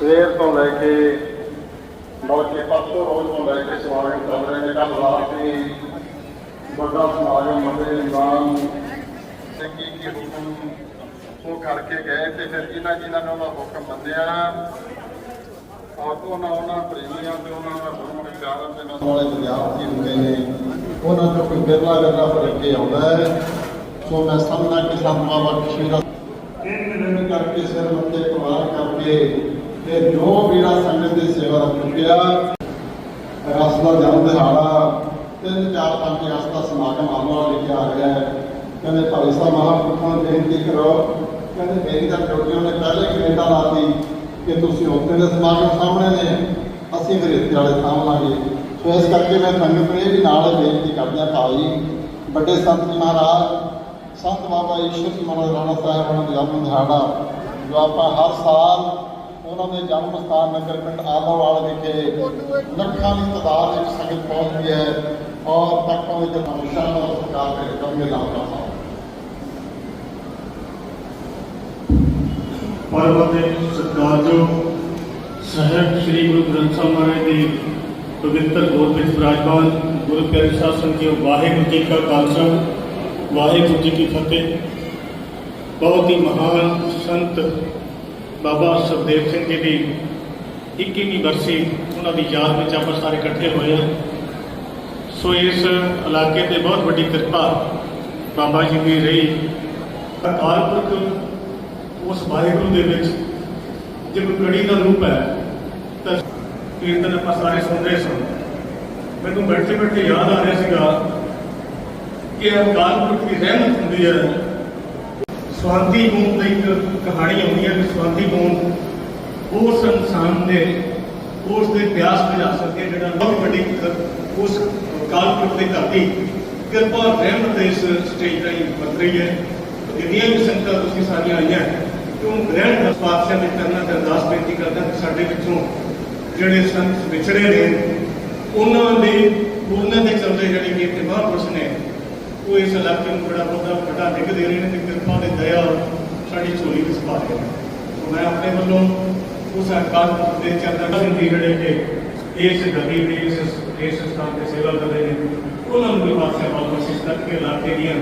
ਸਵੇਰ ਤੋਂ ਲੈ ਕੇ ਬਲਕਿ ਪਰਸੋਂ ਰੋਜ਼ ਤੋਂ ਲੈ ਕੇ ਸਮਾਗਮ ਚੱਲ ਰਹੇ ਨੇ ਕੱਲ ਰਾਤ ਵੀ ਵੱਡਾ ਸਮਾਗਮ ਮਤੇ ਇਮਾਮ ਸਿੰਘ ਕੀ ਹੁਕਮ ਉਹ ਕਰਕੇ ਗਏ ਤੇ ਫਿਰ ਜਿਨ੍ਹਾਂ ਜਿਨ੍ਹਾਂ ਨੇ ਉਹਦਾ ਹੁਕਮ ਮੰਨਿਆ ਔਰ ਉਹਨਾਂ ਉਹਨਾਂ ਪ੍ਰੇਮੀਆਂ ਤੇ ਉਹਨਾਂ ਦਾ ਗੁਰੂ ਵਿਚਾਰਾਂ ਦੇ ਨਾਲ ਵਾਲੇ ਵਿਦਿਆਰਥੀ ਹੁੰਦੇ ਨੇ, ਉਹਨਾਂ ਤੋਂ ਕੋਈ ਬਿਰਲਾ ਬਿਰਲਾ ਫਿਰ ਕੇ ਆਉਂਦਾ ਹੈ। ਸੋ ਮੈਂ ਸਮਝਦਾ ਕਿ ਸਤਮਾ ਬਖਸ਼ੀ ਦਾ ਤਿੰਨ ਦਿਨ ਕਰਕੇ ਸਿਰ ਮੱਥੇ ਪਵਾਰ ਕਰਕੇ ਤੇ ਜੋ ਵੀਰਾ ਸੰਗਤ ਦੀ ਸੇਵਾ ਦਾ ਚੁੱਕਿਆ ਰਸ ਦਾ ਜਨਮ ਦਿਹਾੜਾ, ਤਿੰਨ ਚਾਰ ਪੰਜ ਅਗਸਤ ਦਾ ਸਮਾਗਮ ਆਉਣਾ ਲਿਖਿਆ ਆ ਗਿਆ ਹੈ। ਕਹਿੰਦੇ ਭਾਈ ਸਾਹਿਬ, ਮਹਾਂਪੁਰਖਾਂ ਨੂੰ ਬੇਨਤੀ ਕਰੋ, ਕਹਿੰਦੇ ਮੇਰੀ ਤਾਂ ਡਿਊਟੀਆਂ ਨੇ ਪਹਿਲੇ ਕੈਨੇਡਾ ਲਾਤੀ ਕਿ ਤੁਸੀਂ ਉੱਥੇ ਦੇ ਸਮਾਗਮ ਸਾਹਮਣੇ ਨੇ, ਅਸੀਂ ਫਿਰ ਇੱਥੇ ਵਾਲੇ ਸਾਹਮਣਾਂਗੇ ਸੋ ਇਸ ਕਰਕੇ ਮੈਂ ਸੰਗਤ ਨੂੰ ਇਹ ਵੀ ਨਾਲ ਬੇਨਤੀ ਕਰਦਾ ਭਾਈ, ਵੱਡੇ ਸੰਤ ਜੀ ਮਹਾਰਾਜ, ਸੰਤ ਬਾਬਾ ਈਸ਼ਵਰ ਜੀ ਮਹਾਰਾਜ ਰਾਣਾ ਸਾਹਿਬ ਉਹਨਾਂ ਦਾ ਜਨਮ ਦਿਹਾੜਾ, ਜੋ ਆਪਾਂ ਹਰ ਸਾਲ ਉਹਨਾਂ ਦੇ ਜਨਮ ਸਥਾਨ ਨਗਰ ਪਿੰਡ ਆਦਮਵਾਲ ਵਿਖੇ ਲੱਖਾਂ ਦੀ ਤਾਦਾਦ ਵਿੱਚ ਸੰਗਤ ਪਹੁੰਚਦੀ ਹੈ ਔਰ ਤੱਕਾਂ ਵਿੱਚ ਹਮੇਸ਼ਾ ਦਾ ਸਤਿਕਾਰ ਕਰੇ ਕਰਾਂਗੇ ਲਾਉਂਦਾ ਹਾਂ ਪਰਮ ਦੇ ਸਤਿਕਾਰਯੋਗ ਸਾਹਿਬ ਸ੍ਰੀ ਗੁਰੂ ਗ੍ਰੰਥ ਸਾਹਿਬ ਮਹਾਰਾਜ ਦੀ ਪਵਿੱਤਰ ਗੋਦ ਵਿੱਚ ਵਿਰਾਜਮਾਨ ਗੁਰੂ ਪਿਆਰੇ ਸਾਹਿਬ ਸੰਗਿਓ ਵਾਹਿਗੁਰੂ ਜੀ ਕਾ ਖਾਲਸਾ, ਵਾਹਿਗੁਰੂ ਜੀ ਕੀ ਫਤਿਹ। ਬਹੁਤ ਹੀ ਮਹਾਨ ਸੰਤ ਬਾਬਾ ਸੁਖਦੇਵ ਸਿੰਘ ਜੀ ਦੀ 21ਵੀਂ ਬਰਸੀ, ਉਹਨਾਂ ਦੀ ਯਾਦ ਵਿੱਚ ਆਪਾਂ ਸਾਰੇ ਇਕੱਠੇ ਹੋਏ ਹਾਂ। ਸੋ ਇਸ ਇਲਾਕੇ ਤੇ ਬਹੁਤ ਵੱਡੀ ਕਿਰਪਾ ਬਾਬਾ ਜੀ ਦੀ ਰਹੀ। ਅਕਾਲ ਪੁਰਖ ਉਸ ਵਾਹਿਗੁਰੂ ਦੇ ਵਿੱਚ ਜੇ ਕੋਈ ਕੜੀ ਦਾ ਰੂਪ ਹੈ, ਤਾਂ ਕੀਰਤਨ ਆਪਾਂ ਸਾਰੇ ਸੁਣ ਰਹੇ ਸਨ ਮੈਨੂੰ ਬੈਠੇ ਬੈਠੇ ਯਾਦ ਆ ਰਿਹਾ ਸੀਗਾ ਕਿ ਅਕਾਲ ਪੁਰਖ ਦੀ ਰਹਿਮਤ ਹੁੰਦੀ ਹੈ ਸਵਾਦੀ ਬੂੰਦ ਦੀ ਇੱਕ ਕਹਾਣੀ ਆਉਂਦੀ ਹੈ ਕਿ ਸਵਾਦੀ ਬੂੰਦ ਉਸ ਇਨਸਾਨ ਦੇ, ਉਸ ਦੇ ਪਿਆਸ ਬੁਝਾ ਸਕੇ ਜਿਹੜਾ ਬਹੁਤ ਵੱਡੀ ਕ- ਉਸ ਅਕਾਲ ਪੁਰਖ ਦੀ ਕਿਰਪਾ, ਰਹਿਮਤ ਇਸ ਸਟੇਜ ਰਾਹੀਂ ਵਰਤ ਰਹੀ ਹੈ। ਜਿੰਨੀਆਂ ਵੀ ਸੰਗਤਾਂ ਤੁਸੀਂ ਸਾਰੀਆਂ ਆਈਆਂ, ਕਿਉਂ ਗ੍ਰਹਿਣ ਦਾ ਪਾਤਸ਼ਾਹ ਦੇ ਕਰਨਾ ਤੇ ਅਰਦਾਸ ਬੇਨਤੀ ਕਰਦਾ ਕਿ ਸਾਡੇ ਵਿੱਚੋਂ ਜਿਹੜੇ ਸੰਤ ਵਿਛੜੇ ਨੇ, ਉਹਨਾਂ ਦੇ ਉਹਨਾਂ ਦੇ ਚਲਦੇ ਜਿਹੜੇ ਕਿ ਮਹਾਂਪੁਰਸ਼ ਨੇ ਉਹ ਇਸ ਇਲਾਕੇ ਨੂੰ ਬੜਾ ਵੱਡਾ ਵੱਡਾ ਡਿੱਗ ਦੇ ਰਹੇ ਨੇ ਤੇ ਕਿਰਪਾ ਦੇ ਦਇਆ ਸਾਡੀ ਝੋਲੀ ਵਿੱਚ ਪਾ ਰਹੇ ਨੇ। ਸੋ ਮੈਂ ਆਪਣੇ ਵੱਲੋਂ ਉਸ ਅਕਾਲ ਦੇ ਚਰਨਾਂ ਸਿੰਘ ਜਿਹੜੇ ਕਿ ਇਸ ਗਦੀ ਦੇ, ਇਸ ਇਸ ਸਥਾਨ ਤੇ ਸੇਵਾ ਕਰ ਰਹੇ ਨੇ, ਉਹਨਾਂ ਨੂੰ ਵੀ ਪਾਤਸ਼ਾਹ ਵੱਲ ਬਖਸ਼ਿਸ਼ ਕਰਕੇ ਇਲਾਕੇ ਦੀਆਂ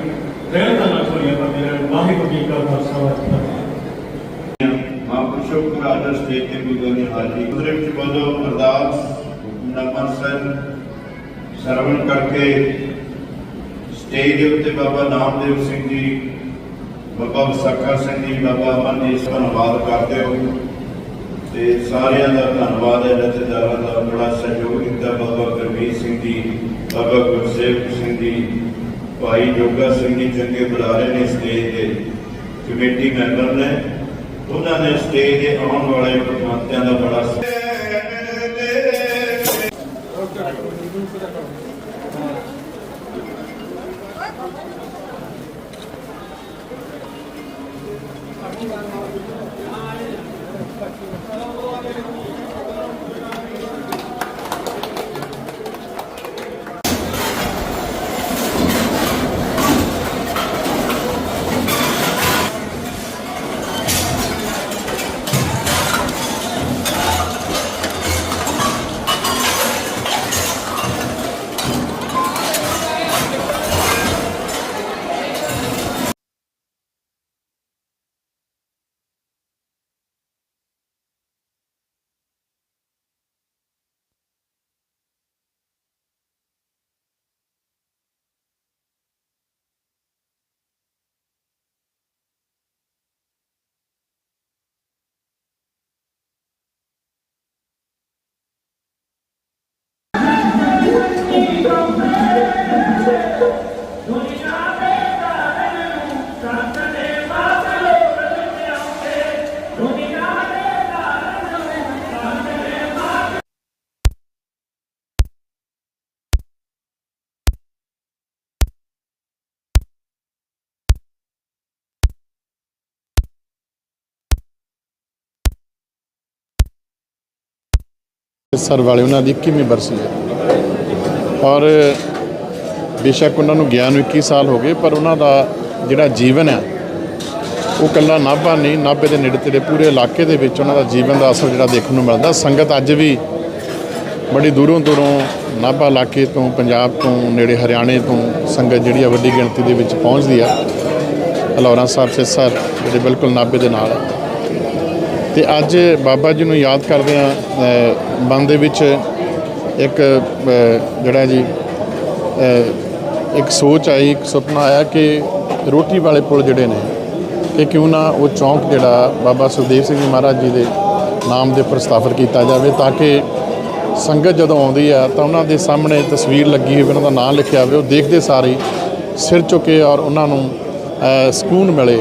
ਰਹਿਣ ਦਾ ਨਾ ਝੋਲੀਆਂ ਕਰਦੇ ਰਹਿਣ। ਵਾਹਿਗੁਰੂ ਜੀ ਕਾ ਖਾਲਸਾ, ਵਾਹਿਗੁਰੂ ਮਹਾਂਪੁਰਸ਼ੋ ਰਾਜਾ ਸਟੇਟ ਦੇ ਗੁਰੂ ਨੇ ਹਾਜ਼ਰੀ ਉਹਦੇ ਵਿੱਚ ਬੋਲੋ, ਅਰਦਾਸ, ਨਮਨ ਸਰਵਣ ਕਰਕੇ ਸਟੇਜ ਦੇ ਉੱਤੇ ਬਾਬਾ ਨਾਮਦੇਵ ਸਿੰਘ ਜੀ, ਬਾਬਾ ਵਿਸਾਖਾ ਸਿੰਘ ਜੀ, ਬਾਬਾ ਅਮਨ ਜੀ ਧੰਨਵਾਦ ਕਰਦੇ ਹੋ। ਤੇ ਸਾਰਿਆਂ ਦਾ ਧੰਨਵਾਦ ਹੈ, ਜਥੇਦਾਰਾਂ ਦਾ ਬੜਾ ਸਹਿਯੋਗ ਦਿੱਤਾ ਬਾਬਾ ਗੁਰਮੀਤ ਸਿੰਘ ਜੀ, ਬਾਬਾ ਗੁਰਸੇਵ ਸਿੰਘ ਜੀ, ਭਾਈ ਜੋਗਾ ਸਿੰਘ ਜੀ ਚੰਗੇ ਬੁਲਾਰੇ ਨੇ ਸਟੇਜ ਦੇ ਕਮੇਟੀ ਮੈਂਬਰ ਨੇ। ਉਹਨਾਂ ਨੇ ਸਟੇਜ ਦੇ ਆਉਣ ਵਾਲੇ ਪ੍ਰਬੰਧਕਾਂ ਦਾ ਬੜਾ ਸ- ਅੰਮ੍ਰਿਤਸਰ ਵਾਲੇ, ਉਹਨਾਂ ਦੀ 21ਵੀਂ ਬਰਸੀ ਹੈ? ਔਰ ਬੇਸ਼ੱਕ ਉਹਨਾਂ ਨੂੰ ਗਿਆਨ ਨੂੰ 21 ਸਾਲ ਹੋ ਗਏ, ਪਰ ਉਹਨਾਂ ਦਾ ਜਿਹੜਾ ਜੀਵਨ ਹੈ, ਉਹ ਕੱਲਾ ਨਾਭਾ ਨਹੀਂ, ਨਾਭੇ ਦੇ ਨੇੜੇ ਤੇੜੇ ਪੂਰੇ ਇਲਾਕੇ ਦੇ ਵਿੱਚ ਉਹਨਾਂ ਦਾ ਜੀਵਨ ਦਾ ਅਸਰ ਜਿਹੜਾ ਦੇਖਣ ਨੂੰ ਮਿਲਦਾ। ਸੰਗਤ ਅੱਜ ਵੀ ਬੜੀ ਦੂਰੋਂ ਦੂਰੋਂ ਨਾਭਾ ਇਲਾਕੇ ਤੋਂ, ਪੰਜਾਬ ਤੋਂ, ਨੇੜੇ ਹਰਿਆਣੇ ਤੋਂ ਸੰਗਤ ਜਿਹੜੀ ਆ ਵੱਡੀ ਗਿਣਤੀ ਦੇ ਵਿੱਚ ਪਹੁੰਚਦੀ ਆ। ਹਲੌਰਾ ਸਾਹਿਬ ਸਿਸਰ ਜਿਹੜੇ ਬਿਲਕੁਲ ਨਾਭੇ ਦੇ ਨਾਲ ਤੇ ਅੱਜ ਬਾਬਾ ਜੀ ਨੂੰ ਯਾਦ ਕਰਦੇ ਆ ਮਨ ਦੇ ਵਿੱਚ ਇੱਕ ਜਿਹੜਾ ਜੀ ਇੱਕ ਸੋਚ ਆਈ, ਇੱਕ ਸੁਪਨਾ ਆਇਆ ਕਿ ਰੋਟੀ ਵਾਲੇ ਪੁਲ ਜਿਹੜੇ ਨੇ, ਕਿ ਕਿਉਂ ਨਾ ਉਹ ਚੌਂਕ ਜਿਹੜਾ ਬਾਬਾ ਸੁਖਦੇਵ ਸਿੰਘ ਜੀ ਮਹਾਰਾਜ ਜੀ ਦੇ ਨਾਮ ਦੇ ਉੱਪਰ ਸਥਾਪਿਤ ਕੀਤਾ ਜਾਵੇ ਤਾਂ ਕਿ ਸੰਗਤ ਜਦੋਂ ਆਉਂਦੀ ਆ ਤਾਂ ਉਹਨਾਂ ਦੇ ਸਾਹਮਣੇ ਤਸਵੀਰ ਲੱਗੀ ਹੋਵੇ, ਉਹਨਾਂ ਦਾ ਨਾਮ ਲਿਖਿਆ ਹੋਵੇ, ਉਹ ਦੇਖਦੇ ਸਾਰੇ ਸਿਰ ਝੁਕੇ ਔਰ ਉਹਨਾਂ ਨੂੰ ਸਕੂਨ ਮਿਲੇ।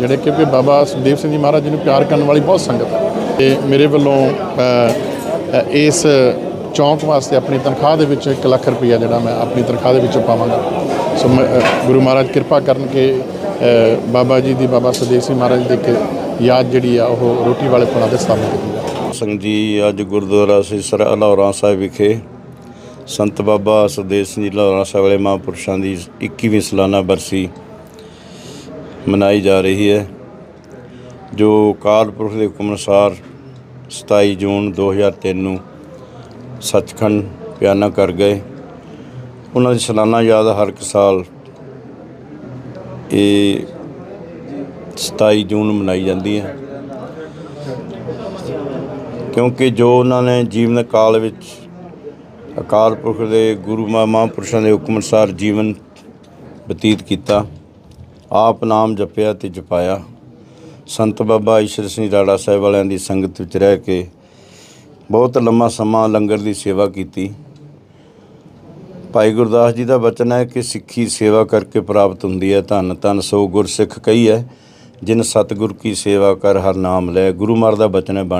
ਜਿਹੜੇ ਕਿ ਵੀ ਬਾਬਾ ਸੁਖਦੇਵ ਸਿੰਘ ਜੀ ਮਹਾਰਾਜ ਜੀ ਨੂੰ ਪਿਆਰ ਕਰਨ ਵਾਲੀ ਬਹੁਤ ਸੰਗਤ ਹੈ। ਤੇ ਮੇਰੇ ਵੱਲੋਂ ਇਸ ਚੌਂਕ ਵਾਸਤੇ ਆਪਣੀ ਤਨਖਾਹ ਦੇ ਵਿੱਚ 1 ਲੱਖ ਰੁਪਈਆ ਜਿਹੜਾ ਮੈਂ ਆਪਣੀ ਤਨਖਾਹ ਦੇ ਵਿੱਚੋਂ ਪਾਵਾਂਗਾ। ਸੋ ਮੈਂ, ਗੁਰੂ ਮਹਾਰਾਜ ਕਿਰਪਾ ਕਰਨ ਕਿ ਬਾਬਾ ਜੀ ਦੀ ਬਾਬਾ ਸੁਖਦੇਵ ਸਿੰਘ ਮਹਾਰਾਜ ਦੀ ਇੱਕ ਯਾਦ ਜਿਹੜੀ ਆ ਉਹ ਰੋਟੀ ਵਾਲੇ ਪੁਲਾਂ ਦੇ ਸਥਾਪਿਤ ਕੀਤੀ ਜਾਵੇ। ਸਿੰਘ ਜੀ ਅੱਜ ਗੁਰਦੁਆਰਾ ਸਿਸਰ ਅਲੌਰਾ ਸਾਹਿਬ ਵਿਖੇ ਸੰਤ ਬਾਬਾ ਸੁਖਦੇਵ ਸਿੰਘ ਜੀ ਅਲੌਰਾ ਸਾਹਿਬ ਵਾਲੇ ਮਹਾਂਪੁਰਸ਼ਾਂ ਦੀ 21ਵੀਂ ਸਾਲਾਨਾ ਬਰਸੀ ਮਨਾਈ ਜਾ ਰਹੀ ਹੈ, ਜੋ ਅਕਾਲ ਪੁਰਖ ਦੇ ਹੁਕਮ ਅਨੁਸਾਰ 27 ਜੂਨ 2003 ਨੂੰ ਸੱਚਖੰਡ ਪਿਆਨਾ ਕਰ ਗਏ। ਉਹਨਾਂ ਦੀ ਸਾਲਾਨਾ ਯਾਦ ਹਰ ਇੱਕ ਸਾਲ ਇਹ 27 ਜੂਨ ਨੂੰ ਮਨਾਈ ਜਾਂਦੀ ਹੈ। ਕਿਉਂਕਿ ਜੋ ਉਹਨਾਂ ਨੇ ਜੀਵਨ ਕਾਲ ਵਿੱਚ ਅਕਾਲ ਪੁਰਖ ਦੇ ਗੁਰੂ ਮਾ- ਮਹਾਂਪੁਰਸ਼ਾਂ ਦੇ ਹੁਕਮ ਅਨੁਸਾਰ ਜੀਵਨ ਬਤੀਤ ਕੀਤਾ ਆਪ ਨਾਮ ਜਪਿਆ ਤੇ ਜਪਾਇਆ। ਸੰਤ ਬਾਬਾ ਈਸ਼ਰ ਸਿੰਘ ਰਾੜਾ ਸਾਹਿਬ ਵਾਲਿਆਂ ਦੀ ਸੰਗਤ ਵਿੱਚ ਰਹਿ ਕੇ ਬਹੁਤ ਲੰਮਾ ਸਮਾਂ ਲੰਗਰ ਦੀ ਸੇਵਾ ਕੀਤੀ। ਭਾਈ ਗੁਰਦਾਸ ਜੀ ਦਾ ਬਚਨ ਹੈ ਕਿ ਸਿੱਖੀ ਸੇਵਾ ਕਰਕੇ ਪ੍ਰਾਪਤ ਹੁੰਦੀ ਹੈ। ਧੰਨ ਧੰਨ ਸੋ ਗੁਰਸਿੱਖ ਕਹੀ ਹੈ, ਜਿਨ ਸਤਿਗੁਰ ਕੀ ਸੇਵਾ ਕਰ ਹਰ ਨਾਮ ਲੈ। ਗੁਰੂ ਮਾਰ ਦਾ ਬਚਨ ਹੈ, ਬਾਣੀ